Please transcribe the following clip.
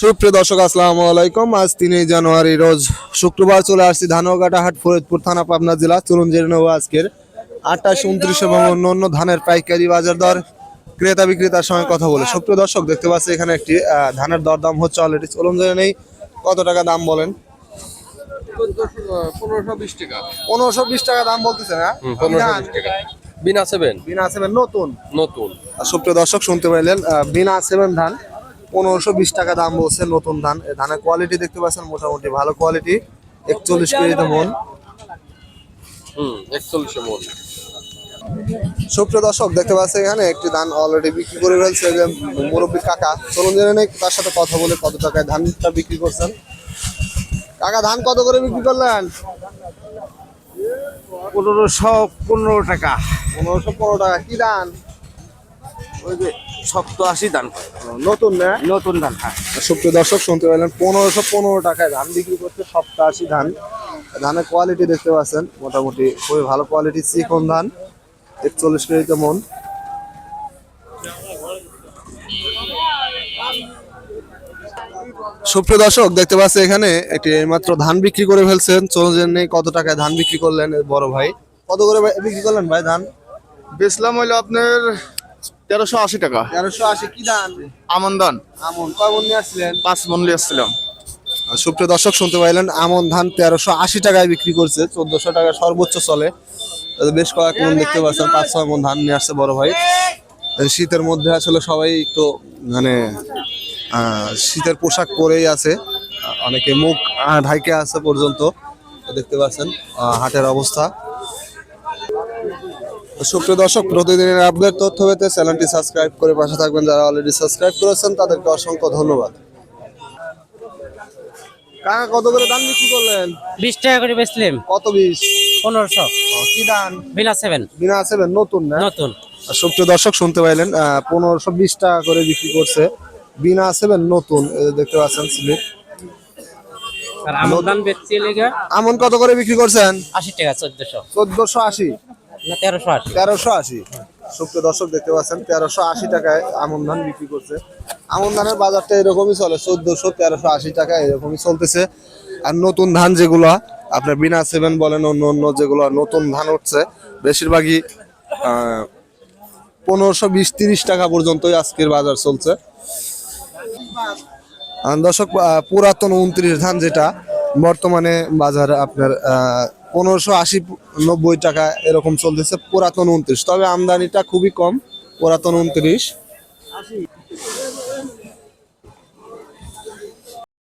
সুপ্রিয় দর্শক আসসালামু আলাইকুম। আজ তিনই জানুয়ারি রোজ শুক্রবার চলে আসছি ধানগাটা হাট ফরিদপুর থানা পাবনা জেলা। চলুন জেনে নেব আজকের আঠাশ উনত্রিশ এবং অন্য অন্য ধানের পাইকারি বাজার দর। ক্রেতা বিক্রেতার সঙ্গে কথা বলে। সুপ্রিয় দর্শক দেখতে পাচ্ছি এখানে একটি ধানের দর দাম হচ্ছে অলরেডি চলুন জেনে নেই কত টাকা দাম বলেন? পনেরোশো বিশ টাকা দাম বলতেছে না টাকা। বিনা সেভেন বিনা সেভেন নতুন। নতুন। আর সুপ্রিয় দর্শক শুনতে পাইলেন বিনা সেভেন ধান। পনেরোশো বিশ টাকা দাম বলছে নতুন ধান। এই ধানের কোয়ালিটি দেখতে পাচ্ছেন মোটামুটি ভালো কোয়ালিটি একচল্লিশ কেজিতে মন। হুম একচল্লিশে মন। সুপ্রিয় দর্শক দেখতে পাচ্ছেন এখানে একটি ধান অলরেডি বিক্রি করে ফেলছে যে মুরব্বী কাকা। চলুন জেনে নেই তার সাথে কথা বলে কত টাকায় ধানটা বিক্রি করছেন। কাকা ধান কত করে বিক্রি করলেন? পনেরোশো পনেরো টাকা। পনেরোশো পনেরো টাকা। কি ধান? ওই যে সত্তর আশি পায়। নতুন না? নতুন ধান হ্যাঁ। সুপ্রিয় দর্শক শুনতে পেলেন পনেরোশো পনেরো টাকায় ধান বিক্রি করছে সপ্তাশি ধান। ধানের কোয়ালিটি দেখতে পাচ্ছেন মোটামুটি খুবই ভালো কোয়ালিটি চিকন ধান একচল্লিশ কেজিতে মন। সুপ্রিয় দর্শক দেখতে পাচ্ছি এখানে একটি মাত্র ধান বিক্রি করে ফেলছেন। চলুন জেনে নেই কত টাকায় ধান বিক্রি করলেন বড় ভাই। কত করে বিক্রি করলেন ভাই ধান? বেচলাম হইল আপনার তেরোশো আশি টাকা। তেরোশো আশি কি ধান আমন ধান আমন কয় মন নিয়ে আসছিলেন? পাঁচ মন আসছিলাম। সুপ্রিয় দর্শক শুনতে পাইলেন আমন ধান তেরোশো আশি টাকায় বিক্রি করছে চোদ্দশো টাকা সর্বোচ্চ চলে। বেশ কয়েক মন দেখতে পাচ্ছেন পাঁচ ছয় মন ধান নিয়ে আসছে বড় ভাই। শীতের মধ্যে আসলে সবাই একটু মানে শীতের পোশাক পরেই আছে। অনেকে মুখ ঢাইকে আছে পর্যন্ত দেখতে পাচ্ছেন হাটের অবস্থা। সুপ্রিয় দর্শক প্রতিদিনের আপডেট তথ্য পেতে চ্যানেলটি সাবস্ক্রাইব করে পাশে থাকবেন। যারা অলরেডি সাবস্ক্রাইব করেছেন তাদেরকে অসংখ্য ধন্যবাদ। কাকা কত করে দাম বিক্রি করলেন? বিশ টাকা করে বেচলাম। কত বিশ? পনেরোশো। কি দাম বিনা সেভেন। বিনা আছে নতুন না? নতুন। সুপ্রিয় দর্শক শুনতে পাইলেন পনেরোশো বিশ টাকা করে বিক্রি করছে। বিনা সেভেন নতুন দেখতে পাচ্ছেন স্লিপ। আমন কত করে বিক্রি করছেন? আশি টাকা চোদ্দশো। চোদ্দশো আশি। তেরোশো আশি। তেরোশো আশি। দর্শক, দেখতে পাচ্ছেন, তেরোশো আশি টাকায় আমন ধান বিক্রি করছে। আমন ধানের বাজারটা এরকমই চলে, চোদ্দশো, তেরোশো আশি টাকা এরকমই চলতেছে। আর নতুন ধান যেগুলো, আপনার বিনা সেভেন বলেন, অন্য অন্য যেগুলো নতুন ধান উঠছে, বেশিরভাগই পনেরোশো বিশ, তিরিশ টাকা পর্যন্তই আজকের বাজার চলছে। দর্শক পুরাতন উনত্রিশ ধান যেটা, বর্তমানে বাজার আপনার পনেরোশো আশি নব্বই টাকা এরকম চলতেছে। পুরাতন উনত্রিশ। তবে আমদানিটা খুবই কম পুরাতন উনত্রিশ।